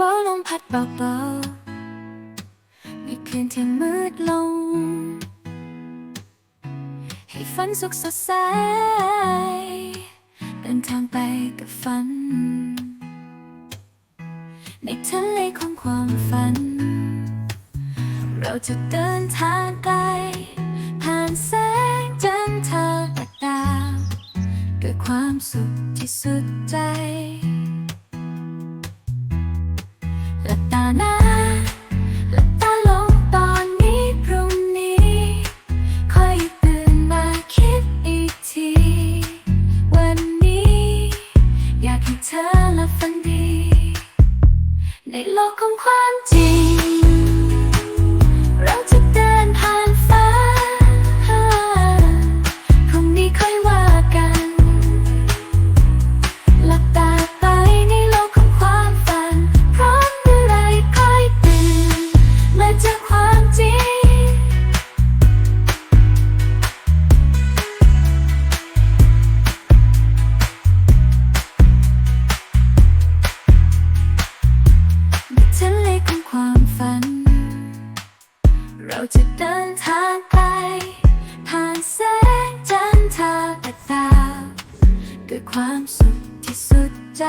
โบลมพัดเบาๆในคืนที่มืดลง ให้ฝันสุขสดใส เดินทางไปกับฝัน ในทะเลของความฝัน เราจะเดินทางไกล ผ่านแสงจันทราและดาวด้วยความสุขที่สุดใจ เธอและฝันดี ในโลกของความจริง เราจะเดินทางไกลผ่านแสงจันทราและดาวด้วยความสุขที่สุดใจ